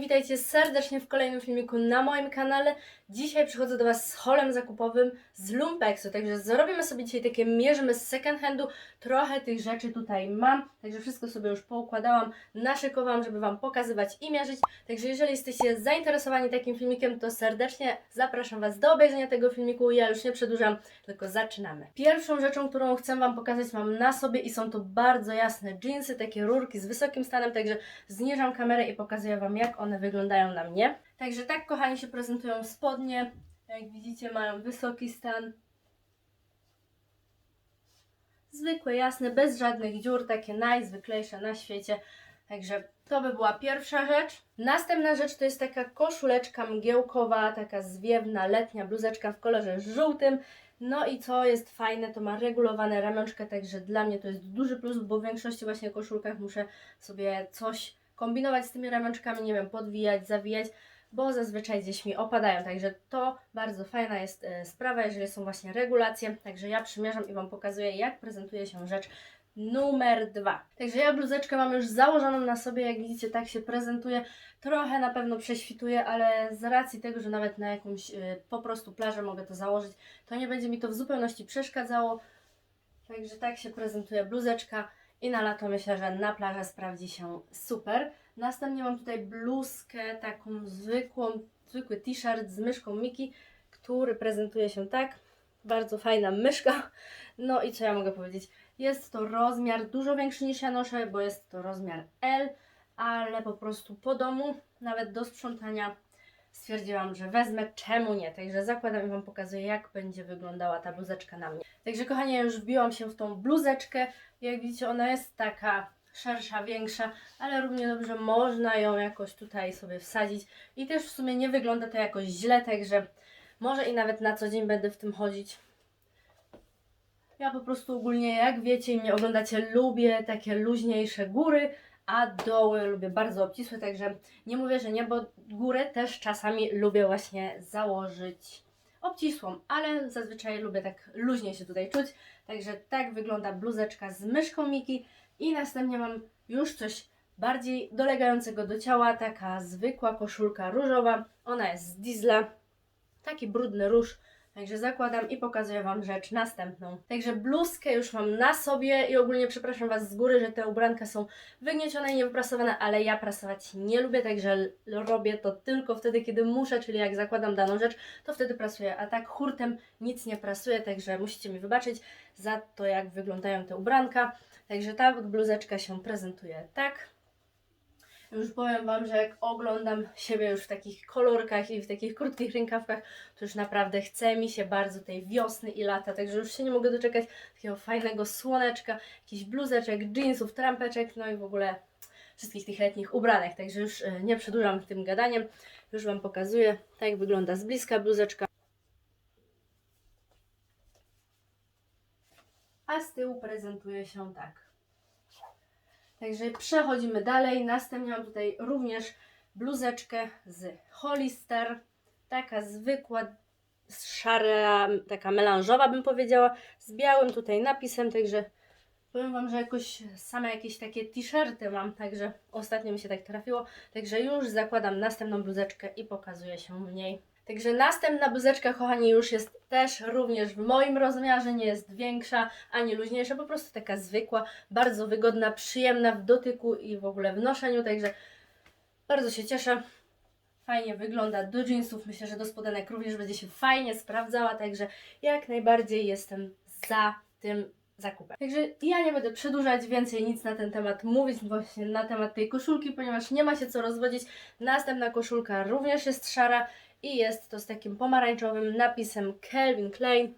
witajcie serdecznie w kolejnym filmiku na moim kanale. Dzisiaj przychodzę do Was z holem zakupowym z Lumpeksu, także zrobimy sobie dzisiaj takie mierzymy z second handu. Trochę tych rzeczy tutaj mam, także wszystko sobie już poukładałam, naszykowałam, żeby Wam pokazywać i mierzyć. Także jeżeli jesteście zainteresowani takim filmikiem, to serdecznie zapraszam Was do obejrzenia tego filmiku. Ja już nie przedłużam, tylko zaczynamy. Pierwszą rzeczą, którą chcę Wam pokazać mam na sobie i są to bardzo jasne jeansy, takie rurki z wysokim stanem, także zniżam kamerę i pokazuję Wam, jak one wyglądają na mnie. Także tak, kochani, się prezentują spodnie. Jak widzicie, mają wysoki stan. Zwykłe, jasne, bez żadnych dziur, takie najzwyklejsze na świecie. Także to by była pierwsza rzecz. Następna rzecz to jest taka koszuleczka mgiełkowa, taka zwiewna, letnia bluzeczka w kolorze żółtym. No i co jest fajne, to ma regulowane ramionczkę, także dla mnie to jest duży plus, bo w większości właśnie koszulkach muszę sobie coś kombinować z tymi ramionczkami, nie wiem, podwijać, zawijać, bo zazwyczaj gdzieś mi opadają. Także to bardzo fajna jest e, sprawa, jeżeli są właśnie regulacje. Także ja przymierzam i Wam pokazuję, jak prezentuje się rzecz numer dwa. Także ja bluzeczkę mam już założoną na sobie, jak widzicie, tak się prezentuje. Trochę na pewno prześwituje, ale z racji tego, że nawet na jakąś y, po prostu plażę mogę to założyć, to nie będzie mi to w zupełności przeszkadzało. Także tak się prezentuje bluzeczka i na lato myślę, że na plażę sprawdzi się super. Następnie mam tutaj bluzkę, taką zwykłą, zwykły t-shirt z myszką Miki, który prezentuje się tak. Bardzo fajna myszka. No i co ja mogę powiedzieć? Jest to rozmiar dużo większy niż ja noszę, bo jest to rozmiar L, ale po prostu po domu, nawet do sprzątania, stwierdziłam, że wezmę, czemu nie. Także zakładam i Wam pokazuję, jak będzie wyglądała ta bluzeczka na mnie. Także kochani, ja już wbiłam się w tą bluzeczkę. Jak widzicie, ona jest taka szersza, większa, ale równie dobrze można ją jakoś tutaj sobie wsadzić. I też w sumie nie wygląda to jakoś źle, także może i nawet na co dzień będę w tym chodzić. Ja po prostu ogólnie, jak wiecie i mnie oglądacie, lubię takie luźniejsze góry, a doły lubię bardzo obcisłe, także nie mówię, że nie, bo górę też czasami lubię właśnie założyć obcisłą, ale zazwyczaj lubię tak luźniej się tutaj czuć. Także tak wygląda bluzeczka z myszką Miki i następnie mam już coś bardziej dolegającego do ciała, taka zwykła koszulka różowa. Ona jest z Diesla, taki brudny róż. Także zakładam i pokazuję Wam rzecz następną. Także bluzkę już mam na sobie i ogólnie przepraszam Was z góry, że te ubranka są wygniecione i niewyprasowane, ale ja prasować nie lubię, także robię to tylko wtedy, kiedy muszę, czyli jak zakładam daną rzecz, to wtedy prasuję, a tak hurtem nic nie prasuję, także musicie mi wybaczyć za to, jak wyglądają te ubranka. Także ta bluzeczka się prezentuje tak. Już powiem Wam, że jak oglądam siebie już w takich kolorkach i w takich krótkich rękawkach, to już naprawdę chce mi się bardzo tej wiosny i lata, także już się nie mogę doczekać takiego fajnego słoneczka, jakichś bluzeczek, jeansów, trampeczek, no i w ogóle wszystkich tych letnich ubranek. Także już e, nie przedłużam tym gadaniem, już Wam pokazuję, tak wygląda z bliska bluzeczka. A z tyłu prezentuje się tak. Także przechodzimy dalej. Następnie mam tutaj również bluzeczkę z Hollister. Taka zwykła, szara, taka melanżowa bym powiedziała, z białym tutaj napisem, także powiem Wam, że jakoś same jakieś takie t-shirty mam, także ostatnio mi się tak trafiło. Także już zakładam następną bluzeczkę i pokazuję się w niej. Także następna bluzeczka, kochani, już jest też również w moim rozmiarze, nie jest większa ani luźniejsza, po prostu taka zwykła, bardzo wygodna, przyjemna w dotyku i w ogóle w noszeniu, także bardzo się cieszę. Fajnie wygląda do jeansów, myślę, że do spodenek również będzie się fajnie sprawdzała, także jak najbardziej jestem za tym zakupem. Także ja nie będę przedłużać więcej nic na ten temat mówić, właśnie na temat tej koszulki, ponieważ nie ma się co rozwodzić. Następna koszulka również jest szara i jest to z takim pomarańczowym napisem Calvin Klein,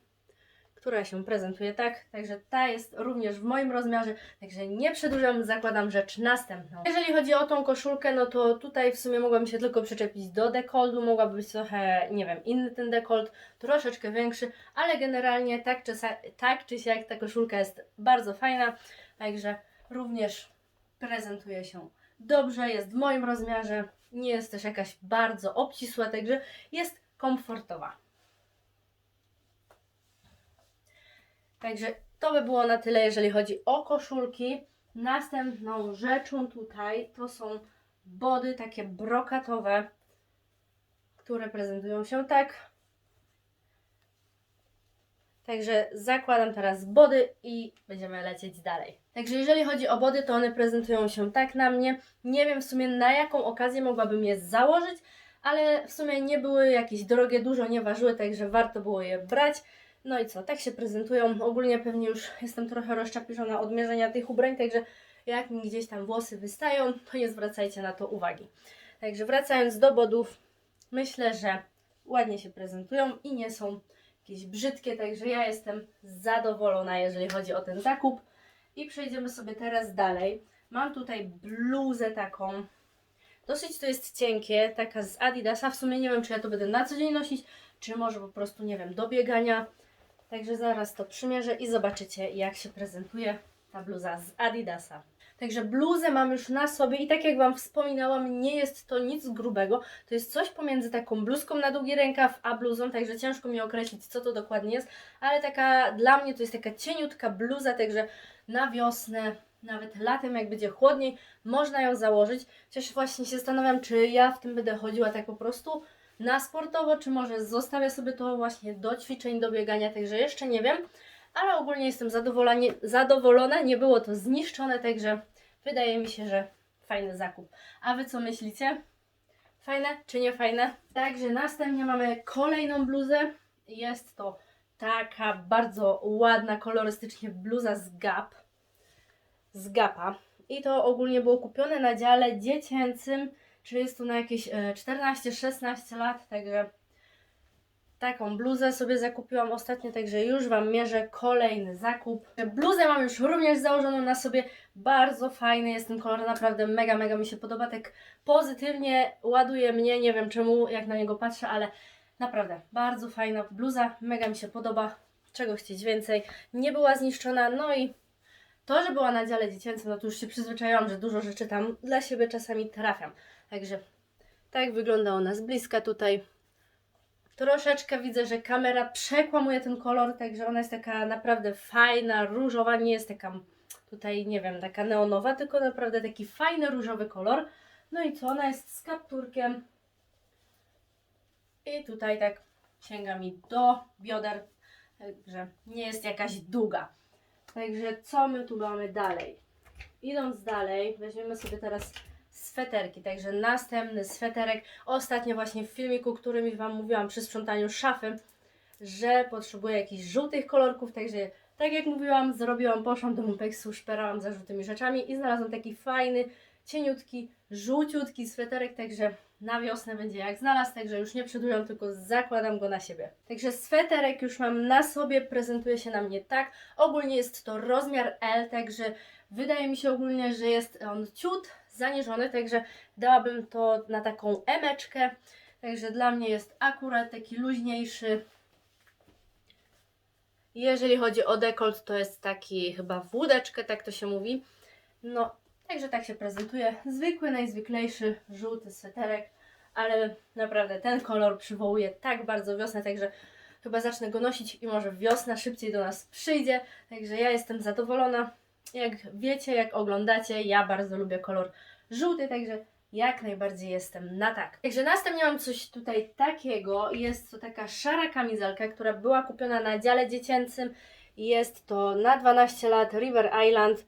która się prezentuje tak, także ta jest również w moim rozmiarze, także nie przedłużam, zakładam rzecz następną. Jeżeli chodzi o tą koszulkę, no to tutaj w sumie mogłabym się tylko przyczepić do dekoltu, mogłaby być trochę, nie wiem, inny ten dekolt, troszeczkę większy, ale generalnie tak czy, tak czy siak ta koszulka jest bardzo fajna, także również prezentuje się dobrze, jest w moim rozmiarze, nie jest też jakaś bardzo obcisła, także jest komfortowa. Także to by było na tyle, jeżeli chodzi o koszulki. Następną rzeczą tutaj to są body takie brokatowe, które prezentują się tak. Także zakładam teraz body i będziemy lecieć dalej. Także jeżeli chodzi o body, to one prezentują się tak na mnie. Nie wiem w sumie na jaką okazję mogłabym je założyć, ale w sumie nie były jakieś drogie, dużo nie ważyły, także warto było je brać. No i co, tak się prezentują. Ogólnie pewnie już jestem trochę rozczapiżona od mierzenia tych ubrań, także jak mi gdzieś tam włosy wystają, to nie zwracajcie na to uwagi. Także wracając do bodów, myślę, że ładnie się prezentują i nie są jakieś brzydkie, także ja jestem zadowolona, jeżeli chodzi o ten zakup. I przejdziemy sobie teraz dalej. Mam tutaj bluzę taką. Dosyć to jest cienkie, taka z Adidasa. W sumie nie wiem, czy ja to będę na co dzień nosić, czy może po prostu, nie wiem, do biegania. Także zaraz to przymierzę i zobaczycie, jak się prezentuje ta bluza z Adidasa. Także bluzę mam już na sobie i tak jak Wam wspominałam, nie jest to nic grubego. To jest coś pomiędzy taką bluzką na długi rękaw, a bluzą, także ciężko mi określić, co to dokładnie jest. Ale taka, dla mnie to jest taka cieniutka bluza, także na wiosnę, nawet latem, jak będzie chłodniej, można ją założyć. Chociaż właśnie się zastanawiam, czy ja w tym będę chodziła tak po prostu na sportowo, czy może zostawię sobie to właśnie do ćwiczeń, do biegania, także jeszcze nie wiem. Ale ogólnie jestem zadowolona, nie było to zniszczone, także wydaje mi się, że fajny zakup. A Wy co myślicie? Fajne czy nie fajne? Także następnie mamy kolejną bluzę. Jest to taka bardzo ładna, kolorystycznie bluza z Gap. Z Gapa. I to ogólnie było kupione na dziale dziecięcym, czyli jest to na jakieś e, 14-16 lat, także taką bluzę sobie zakupiłam ostatnio, także już Wam mierzę kolejny zakup. Bluzę mam już również założoną na sobie, bardzo fajny jest ten kolor, naprawdę mega, mega mi się podoba, tak pozytywnie ładuje mnie, nie wiem czemu, jak na niego patrzę, ale naprawdę bardzo fajna bluza, mega mi się podoba, czego chcieć więcej, nie była zniszczona, no i to, że była na dziale dziecięcym, no to już się przyzwyczaiłam, że dużo rzeczy tam dla siebie czasami trafiam, także tak wygląda ona z bliska tutaj. Troszeczkę widzę, że kamera przekłamuje ten kolor, także ona jest taka naprawdę fajna, różowa, nie jest taka tutaj, nie wiem, taka neonowa, tylko naprawdę taki fajny, różowy kolor. No i co, ona jest z kapturkiem. I tutaj tak sięga mi do bioder, także nie jest jakaś długa. Także co my tu mamy dalej? Idąc dalej, weźmiemy sobie teraz sweterki. Także następny sweterek. Ostatnio właśnie w filmiku, którym Wam mówiłam przy sprzątaniu szafy, że potrzebuję jakichś żółtych kolorków, także tak jak mówiłam, zrobiłam, poszłam do Mumpeksu, szperałam za żółtymi rzeczami i znalazłam taki fajny, cieniutki, żółciutki sweterek, także na wiosnę będzie jak znalazł, także już nie przedłużam, tylko zakładam go na siebie. Także sweterek już mam na sobie, prezentuje się na mnie tak. Ogólnie jest to rozmiar L, także wydaje mi się ogólnie, że jest on ciut zaniżony, także dałabym to na taką emeczkę. Także dla mnie jest akurat taki luźniejszy. Jeżeli chodzi o dekolt, to jest taki chyba w tak to się mówi. No, także tak się prezentuje. Zwykły, najzwyklejszy, żółty sweterek, ale naprawdę ten kolor przywołuje tak bardzo wiosnę, także chyba zacznę go nosić i może wiosna szybciej do nas przyjdzie. Także ja jestem zadowolona. Jak wiecie, jak oglądacie, ja bardzo lubię kolor żółty, także jak najbardziej jestem na tak. Także następnie mam coś tutaj takiego. Jest to taka szara kamizelka, która była kupiona na dziale dziecięcym. Jest to na 12 lat River Island.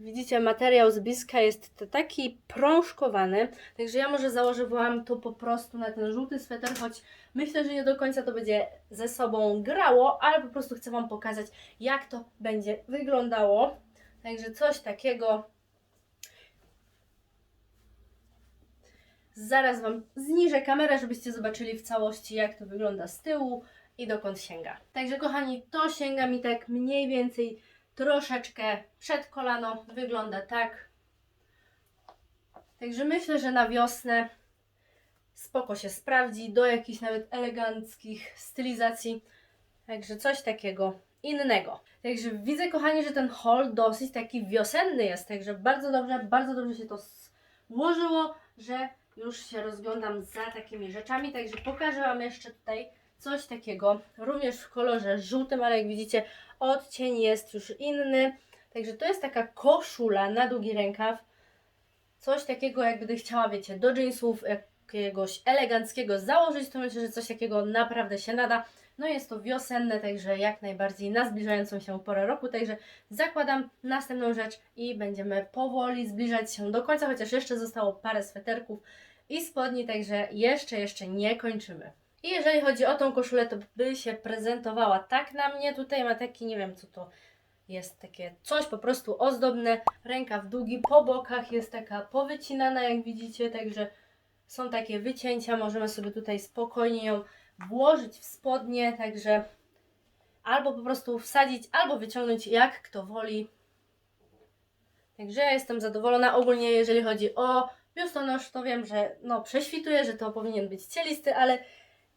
Widzicie, materiał z bliska jest taki prążkowany, także ja może założę Wam to po prostu na ten żółty sweter, choć myślę, że nie do końca to będzie ze sobą grało, ale po prostu chcę Wam pokazać, jak to będzie wyglądało. Także coś takiego. Zaraz Wam zniżę kamerę, żebyście zobaczyli w całości, jak to wygląda z tyłu i dokąd sięga. Także kochani, to sięga mi tak mniej więcej troszeczkę przed kolano. Wygląda tak. Także myślę, że na wiosnę spoko się sprawdzi, do jakichś nawet eleganckich stylizacji. Także coś takiego innego. Także widzę, kochani, że ten haul dosyć taki wiosenny jest, także bardzo dobrze, bardzo dobrze się to złożyło, że już się rozglądam za takimi rzeczami, także pokażę Wam jeszcze tutaj coś takiego, również w kolorze żółtym, ale jak widzicie odcień jest już inny, także to jest taka koszula na długi rękaw, coś takiego, jak chciała, wiecie, do jeansów, jakiegoś eleganckiego założyć, to myślę, że coś takiego naprawdę się nada. No jest to wiosenne, także jak najbardziej na zbliżającą się porę roku, także zakładam następną rzecz i będziemy powoli zbliżać się do końca, chociaż jeszcze zostało parę sweterków i spodni, także jeszcze, jeszcze nie kończymy. I jeżeli chodzi o tą koszulę, to by się prezentowała tak na mnie. Tutaj ma taki, nie wiem co to jest, takie coś po prostu ozdobne. Rękaw długi, po bokach jest taka powycinana, jak widzicie, także są takie wycięcia. Możemy sobie tutaj spokojnie ją włożyć w spodnie, także albo po prostu wsadzić, albo wyciągnąć, jak kto woli. Także ja jestem zadowolona ogólnie, jeżeli chodzi o biustonosz, to wiem, że no prześwituję, że to powinien być cielisty, ale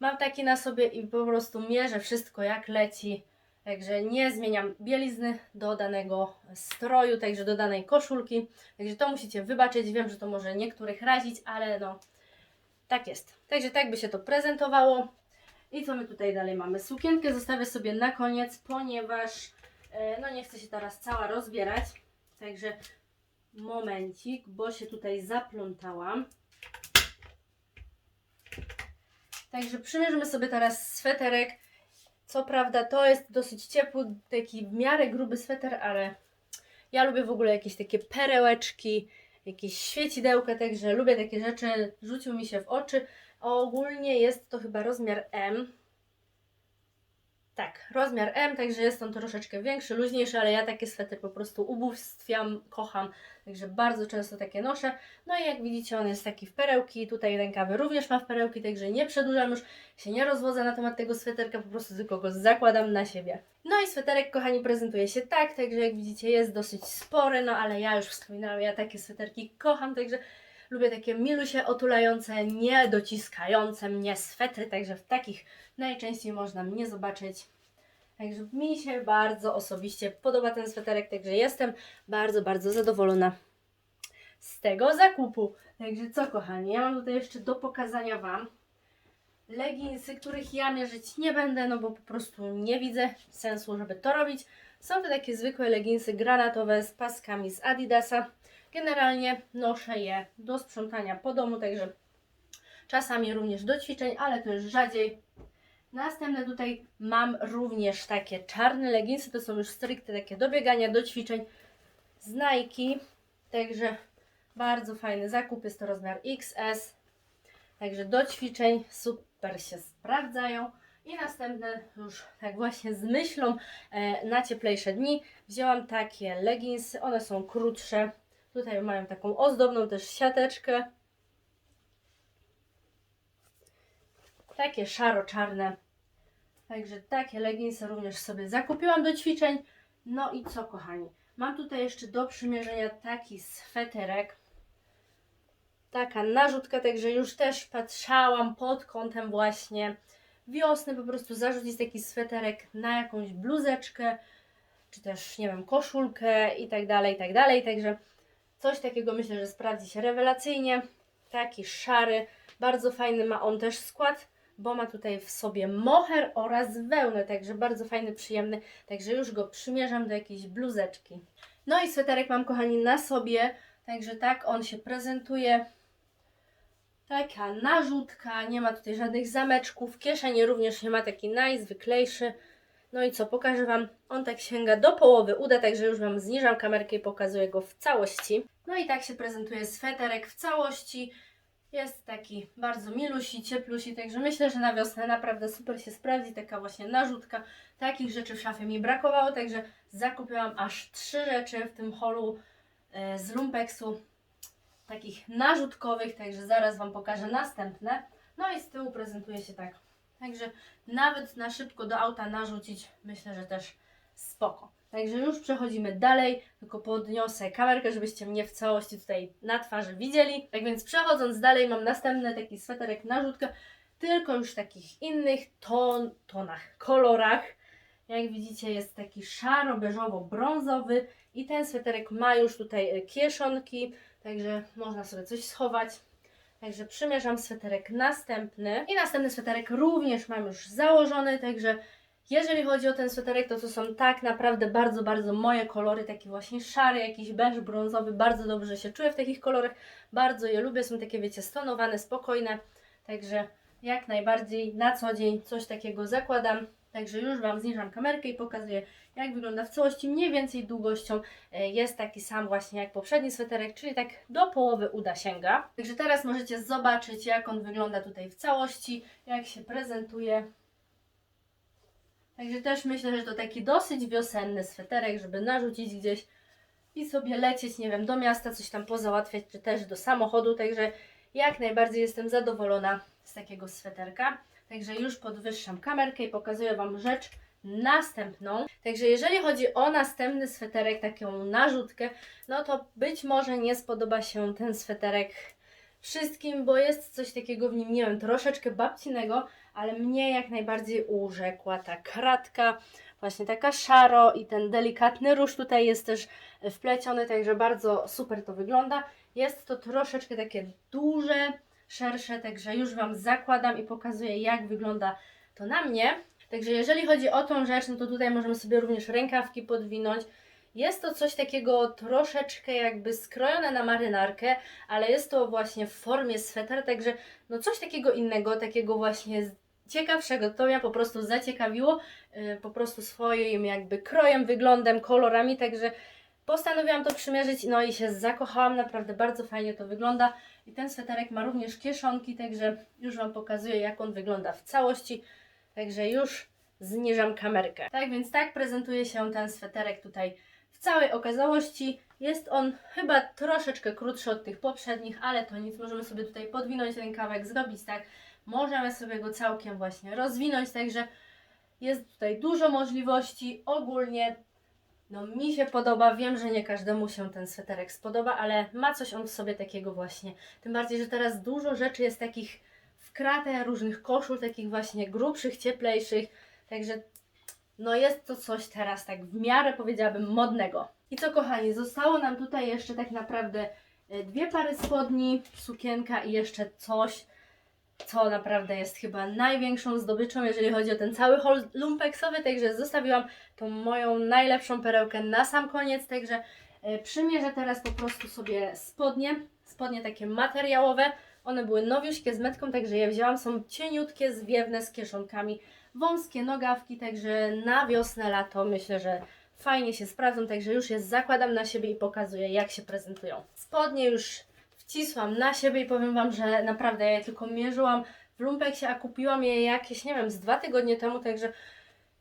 mam taki na sobie i po prostu mierzę wszystko jak leci. Także nie zmieniam bielizny do danego stroju, także do danej koszulki. Także to musicie wybaczyć. Wiem, że to może niektórych razić, ale no tak jest. Także tak by się to prezentowało. I co my tutaj dalej mamy? Sukienkę zostawię sobie na koniec, ponieważ e, no nie chcę się teraz cała rozbierać. Także momencik, bo się tutaj zaplątałam. Także przymierzymy sobie teraz sweterek. Co prawda to jest dosyć ciepły, taki w miarę gruby sweter, ale ja lubię w ogóle jakieś takie perełeczki, jakieś świecidełka, także lubię takie rzeczy, rzucił mi się w oczy. Ogólnie jest to chyba rozmiar M. Tak, rozmiar M, także jest on troszeczkę większy, luźniejszy, ale ja takie swety po prostu ubóstwiam, kocham, także bardzo często takie noszę. No i jak widzicie, on jest taki w perełki, tutaj rękawy również ma w perełki, także nie przedłużam już, się nie rozwodzę na temat tego sweterka, po prostu tylko go zakładam na siebie. No i sweterek, kochani, prezentuje się tak, także jak widzicie jest dosyć spory, no ale ja już wspominałam, ja takie sweterki kocham, także lubię takie milusie otulające, nie dociskające mnie swetry, także w takich najczęściej można mnie zobaczyć. Także mi się bardzo osobiście podoba ten sweterek, także jestem bardzo, bardzo zadowolona z tego zakupu. Także co kochani, ja mam tutaj jeszcze do pokazania Wam leginsy, których ja mierzyć nie będę, no bo po prostu nie widzę sensu, żeby to robić. Są to takie zwykłe leginsy granatowe z paskami z Adidasa. Generalnie noszę je do sprzątania po domu, także czasami również do ćwiczeń, ale to już rzadziej. Następne tutaj mam również takie czarne leginsy, to są już stricte takie do biegania, do ćwiczeń z Nike, także bardzo fajny zakup, jest to rozmiar XS, także do ćwiczeń super się sprawdzają. I następne już tak właśnie z myślą e, na cieplejsze dni wzięłam takie leginsy, one są krótsze, tutaj mają taką ozdobną też siateczkę, takie szaro-czarne. Także takie leginsy również sobie zakupiłam do ćwiczeń. No i co kochani, mam tutaj jeszcze do przymierzenia taki sweterek. Taka narzutka, także już też patrzałam pod kątem właśnie wiosny, po prostu zarzucić taki sweterek na jakąś bluzeczkę, czy też, nie wiem, koszulkę i tak dalej, i tak dalej. Także coś takiego myślę, że sprawdzi się rewelacyjnie. Taki szary, bardzo fajny ma on też skład bo ma tutaj w sobie moher oraz wełnę, także bardzo fajny, przyjemny, także już go przymierzam do jakiejś bluzeczki. No i sweterek mam, kochani, na sobie, także tak on się prezentuje. Taka narzutka, nie ma tutaj żadnych zameczków, kieszeni również nie ma, taki najzwyklejszy. No i co, pokażę Wam, on tak sięga do połowy uda, także już Wam zniżam kamerkę i pokazuję go w całości. No i tak się prezentuje sweterek w całości. Jest taki bardzo milusi, cieplusi, także myślę, że na wiosnę naprawdę super się sprawdzi. Taka właśnie narzutka. Takich rzeczy w szafie mi brakowało, także zakupiłam aż trzy rzeczy w tym holu e, z lumpeksu. Takich narzutkowych, także zaraz Wam pokażę następne. No i z tyłu prezentuje się tak. Także nawet na szybko do auta narzucić, myślę, że też spoko. Także już przechodzimy dalej, tylko podniosę kamerkę, żebyście mnie w całości tutaj na twarzy widzieli. Tak więc przechodząc dalej, mam następny taki sweterek narzutkę, tylko już w takich innych ton, tonach, kolorach. Jak widzicie jest taki szaro-beżowo-brązowy i ten sweterek ma już tutaj kieszonki, także można sobie coś schować. Także przymierzam sweterek następny i następny sweterek również mam już założony, także Jeżeli chodzi o ten sweterek, to to są tak naprawdę bardzo, bardzo moje kolory, taki właśnie szary, jakiś beż, brązowy, bardzo dobrze się czuję w takich kolorach, bardzo je lubię, są takie wiecie stonowane, spokojne, także jak najbardziej na co dzień coś takiego zakładam. Także już Wam zniżam kamerkę i pokazuję, jak wygląda w całości. Mniej więcej długością e, jest taki sam właśnie jak poprzedni sweterek, czyli tak do połowy uda sięga. Także teraz możecie zobaczyć, jak on wygląda tutaj w całości, jak się prezentuje. Także też myślę, że to taki dosyć wiosenny sweterek, żeby narzucić gdzieś i sobie lecieć, nie wiem, do miasta, coś tam pozałatwiać, czy też do samochodu. Także jak najbardziej jestem zadowolona z takiego sweterka. Także już podwyższam kamerkę i pokazuję Wam rzecz następną. Także jeżeli chodzi o następny sweterek, taką narzutkę, no to być może nie spodoba się ten sweterek wszystkim, bo jest coś takiego w nim, nie wiem, troszeczkę babcinego, ale mnie jak najbardziej urzekła ta kratka, właśnie taka szaro i ten delikatny róż tutaj jest też wpleciony, także bardzo super to wygląda. Jest to troszeczkę takie duże, szersze, także już Wam zakładam i pokazuję jak wygląda to na mnie. Także jeżeli chodzi o tą rzecz, no to tutaj możemy sobie również rękawki podwinąć. Jest to coś takiego troszeczkę jakby skrojone na marynarkę, ale jest to właśnie w formie sweter, także no coś takiego innego, takiego właśnie ciekawszego. To mnie po prostu zaciekawiło, yy, po prostu swoim jakby krojem, wyglądem, kolorami, także postanowiłam to przymierzyć, no i się zakochałam, naprawdę bardzo fajnie to wygląda. I ten sweterek ma również kieszonki, także już Wam pokazuję jak on wygląda w całości. Także już zniżam kamerkę. Tak więc tak prezentuje się ten sweterek tutaj w całej okazałości. Jest on chyba troszeczkę krótszy od tych poprzednich, ale to nic. Możemy sobie tutaj podwinąć rękawek, zrobić tak. Możemy sobie go całkiem właśnie rozwinąć, także jest tutaj dużo możliwości. Ogólnie no mi się podoba, wiem, że nie każdemu się ten sweterek spodoba, ale ma coś on w sobie takiego właśnie. Tym bardziej, że teraz dużo rzeczy jest takich w kratę różnych koszul, takich właśnie grubszych, cieplejszych, także no jest to coś teraz tak w miarę powiedziałabym modnego. I co kochani, zostało nam tutaj jeszcze tak naprawdę e, dwie pary spodni, sukienka i jeszcze coś, co naprawdę jest chyba największą zdobyczą, jeżeli chodzi o ten cały haul lumpeksowy, także zostawiłam tą moją najlepszą perełkę na sam koniec, także e, przymierzę teraz po prostu sobie spodnie, spodnie takie materiałowe, one były nowiuśkie z metką, także je wzięłam, są cieniutkie, zwiewne, z kieszonkami, wąskie nogawki, także na wiosnę, lato myślę, że fajnie się sprawdzą, także już je zakładam na siebie i pokazuję jak się prezentują. Spodnie już wcisłam na siebie i powiem Wam, że naprawdę ja je tylko mierzyłam. W lumpeksie, a kupiłam je jakieś, nie wiem, z dwa tygodnie temu, także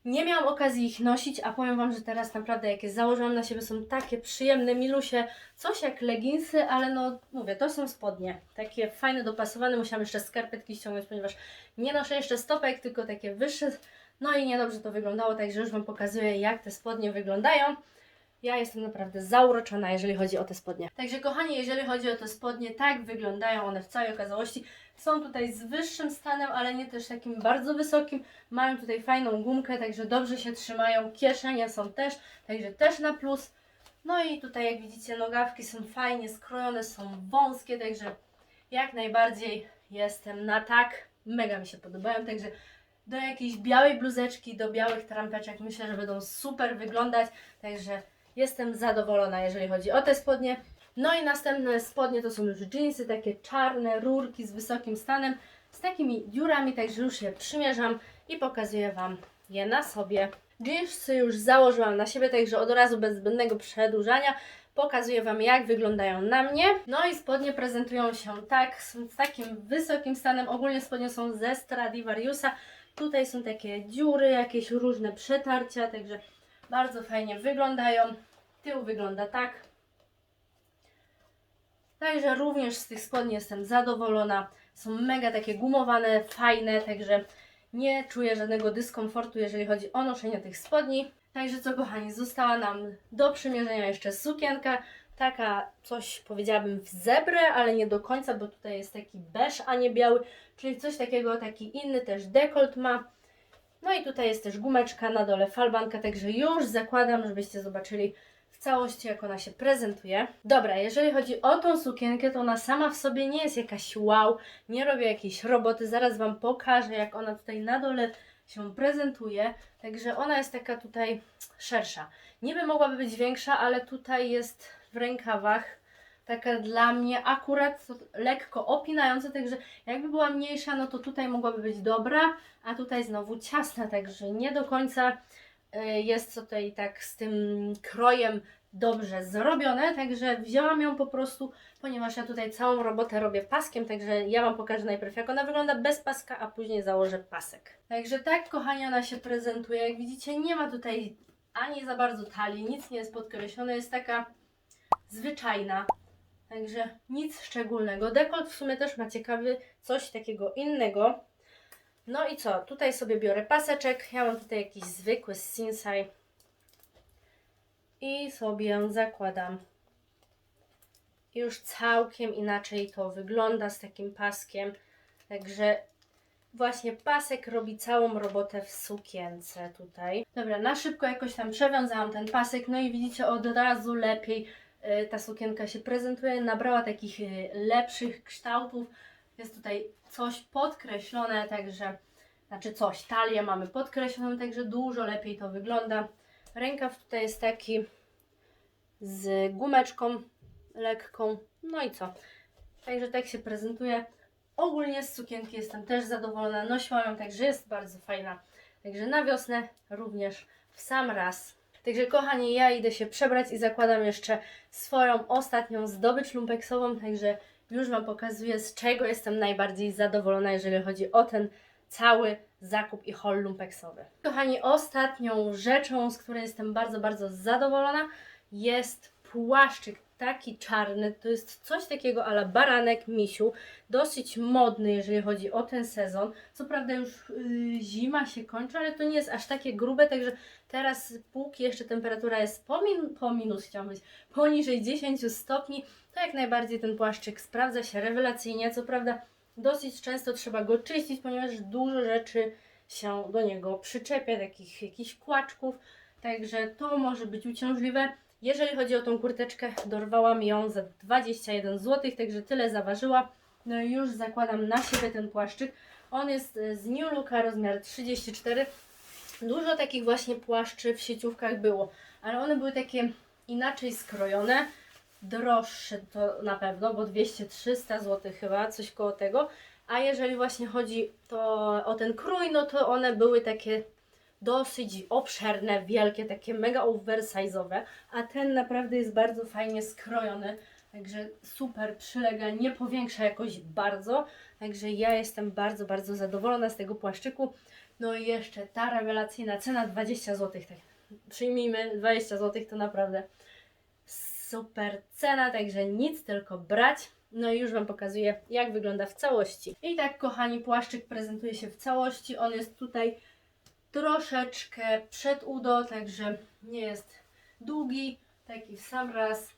nie miałam okazji ich nosić, a powiem Wam, że teraz naprawdę jak je założyłam na siebie są takie przyjemne, milusie, coś jak leginsy, ale no mówię, to są spodnie, takie fajne, dopasowane, musiałam jeszcze skarpetki ściągnąć, ponieważ nie noszę jeszcze stopek, tylko takie wyższe, no i niedobrze to wyglądało, także już Wam pokazuję jak te spodnie wyglądają. Ja jestem naprawdę zauroczona, jeżeli chodzi o te spodnie. Także kochani, jeżeli chodzi o te spodnie, tak wyglądają one w całej okazałości. Są tutaj z wyższym stanem, ale nie też takim bardzo wysokim. Mają tutaj fajną gumkę, także dobrze się trzymają. Kieszenie są też, także też na plus. No i tutaj jak widzicie nogawki są fajnie skrojone, są wąskie, także jak najbardziej jestem na tak. Mega mi się podobają, także do jakiejś białej bluzeczki, do białych trampeczek myślę, że będą super wyglądać, także jestem zadowolona, jeżeli chodzi o te spodnie. No i następne spodnie to są już jeansy, takie czarne, rurki z wysokim stanem, z takimi dziurami, także już je przymierzam i pokazuję Wam je na sobie. Jeansy już założyłam na siebie, także od razu bez zbędnego przedłużania pokazuję Wam jak wyglądają na mnie. No i spodnie prezentują się tak, z takim wysokim stanem, ogólnie spodnie są ze Stradivariusa. Tutaj są takie dziury, jakieś różne przetarcia, także bardzo fajnie wyglądają. Tył wygląda tak. Także również z tych spodni jestem zadowolona. Są mega takie gumowane, fajne, także nie czuję żadnego dyskomfortu, jeżeli chodzi o noszenie tych spodni. Także co kochani, została nam do przymierzenia jeszcze sukienka. Taka coś powiedziałabym w zebrę, ale nie do końca, bo tutaj jest taki beż, a nie biały, czyli coś takiego, taki inny też dekolt ma. No i tutaj jest też gumeczka na dole, falbanka, także już zakładam, żebyście zobaczyli w całości, jak ona się prezentuje. Dobra, jeżeli chodzi o tą sukienkę, to ona sama w sobie nie jest jakaś wow, nie robię jakiejś roboty, zaraz Wam pokażę, jak ona tutaj na dole się prezentuje. Także ona jest taka tutaj szersza. Niby mogłaby być większa, ale tutaj jest w rękawach taka dla mnie akurat lekko opinająca, także jakby była mniejsza, no to tutaj mogłaby być dobra, a tutaj znowu ciasna, także nie do końca y, jest tutaj tak z tym krojem dobrze zrobione, także wzięłam ją po prostu, ponieważ ja tutaj całą robotę robię paskiem, także ja Wam pokażę najpierw jak ona wygląda bez paska, a później założę pasek. Także tak kochani ona się prezentuje, jak widzicie nie ma tutaj ani za bardzo talii, nic nie jest podkreślone, jest taka zwyczajna, Także nic szczególnego. Dekolt w sumie też ma ciekawy, coś takiego innego. No i co? Tutaj sobie biorę paseczek. Ja mam tutaj jakiś zwykły z Sinsai. I sobie zakładam. Już całkiem inaczej to wygląda z takim paskiem. Także właśnie pasek robi całą robotę w sukience tutaj. Dobra, na szybko jakoś tam przewiązałam ten pasek. No i widzicie od razu lepiej ta sukienka się prezentuje, nabrała takich e, lepszych kształtów. Jest tutaj coś podkreślone, także, znaczy coś, talię mamy podkreśloną, także dużo lepiej to wygląda. Rękaw tutaj jest taki z gumeczką lekką, no i co. Także tak się prezentuje. Ogólnie z sukienki jestem też zadowolona, nosiłam ją, także jest bardzo fajna. Także na wiosnę również w sam raz. Także kochani, ja idę się przebrać i zakładam jeszcze swoją ostatnią zdobycz lumpeksową, także już Wam pokazuję z czego jestem najbardziej zadowolona, jeżeli chodzi o ten cały zakup i haul lumpeksowy. Kochani, ostatnią rzeczą, z której jestem bardzo, bardzo zadowolona jest płaszczyk taki czarny, to jest coś takiego ala baranek misiu, dosyć modny, jeżeli chodzi o ten sezon. Co prawda już yy, zima się kończy, ale to nie jest aż takie grube, także teraz póki jeszcze temperatura jest po, min po minus, chciałam być, poniżej 10 stopni, to jak najbardziej ten płaszczyk sprawdza się rewelacyjnie. Co prawda dosyć często trzeba go czyścić, ponieważ dużo rzeczy się do niego przyczepia, takich jakichś kłaczków, także to może być uciążliwe. Jeżeli chodzi o tą kurteczkę, dorwałam ją za 21 zł, także tyle zaważyła. No i już zakładam na siebie ten płaszczyk. On jest e, z New Looka, rozmiar 34. Dużo takich właśnie płaszczy w sieciówkach było, ale one były takie inaczej skrojone. Droższe to na pewno, bo 200-300 zł chyba, coś koło tego. A jeżeli właśnie chodzi to o ten krój, no to one były takie dosyć obszerne, wielkie, takie mega oversize'owe, a ten naprawdę jest bardzo fajnie skrojony, także super przylega, nie powiększa jakoś bardzo, także ja jestem bardzo, bardzo zadowolona z tego płaszczyku. No i jeszcze ta rewelacyjna cena 20 zł, tak przyjmijmy 20 zł to naprawdę super cena, także nic tylko brać. No i już Wam pokazuję, jak wygląda w całości. I tak, kochani, płaszczyk prezentuje się w całości. On jest tutaj troszeczkę przed udo, także nie jest długi, taki w sam raz.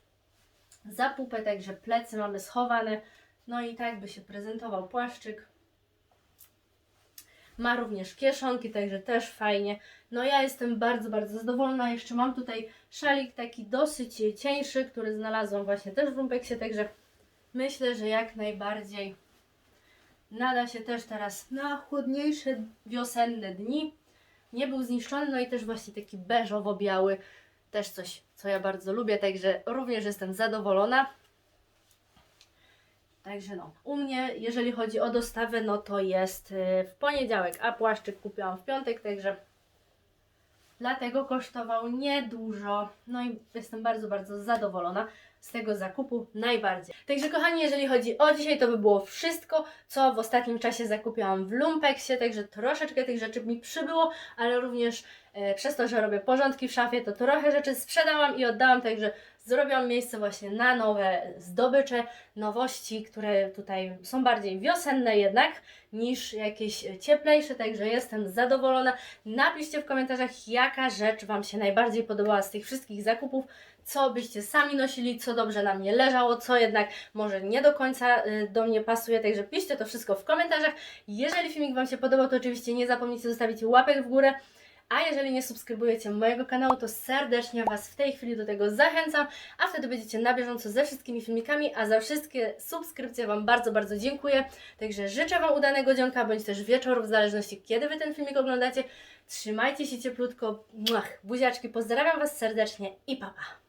Za pupę, także plecy mamy schowane. No i tak by się prezentował płaszczyk. Ma również kieszonki, także też fajnie. No ja jestem bardzo, bardzo zadowolona. Jeszcze mam tutaj szalik taki dosyć cieńszy, który znalazłam właśnie też w lumpeksie, także myślę, że jak najbardziej nada się też teraz na chłodniejsze wiosenne dni. Nie był zniszczony, no i też właśnie taki beżowo-biały, też coś, co ja bardzo lubię, także również jestem zadowolona. Także no, u mnie, jeżeli chodzi o dostawę, no to jest y, w poniedziałek, a płaszczyk kupiłam w piątek, także dlatego kosztował niedużo. No i jestem bardzo, bardzo zadowolona z tego zakupu najbardziej. Także kochani, jeżeli chodzi o dzisiaj, to by było wszystko, co w ostatnim czasie zakupiłam w Lumpeksie, także troszeczkę tych rzeczy mi przybyło, ale również e, przez to, że robię porządki w szafie, to trochę rzeczy sprzedałam i oddałam, także zrobiłam miejsce właśnie na nowe zdobycze, nowości, które tutaj są bardziej wiosenne jednak niż jakieś cieplejsze, także jestem zadowolona. Napiszcie w komentarzach, jaka rzecz Wam się najbardziej podobała z tych wszystkich zakupów, co byście sami nosili, co dobrze na mnie leżało, co jednak może nie do końca y, do mnie pasuje, także piszcie to wszystko w komentarzach. Jeżeli filmik Wam się podobał, to oczywiście nie zapomnijcie zostawić łapek w górę, A jeżeli nie subskrybujecie mojego kanału, to serdecznie Was w tej chwili do tego zachęcam, a wtedy będziecie na bieżąco ze wszystkimi filmikami, a za wszystkie subskrypcje Wam bardzo, bardzo dziękuję. Także życzę Wam udanego dzionka, bądź też wieczoru, w zależności kiedy Wy ten filmik oglądacie. Trzymajcie się cieplutko, Muach, buziaczki, pozdrawiam Was serdecznie i papa. Pa.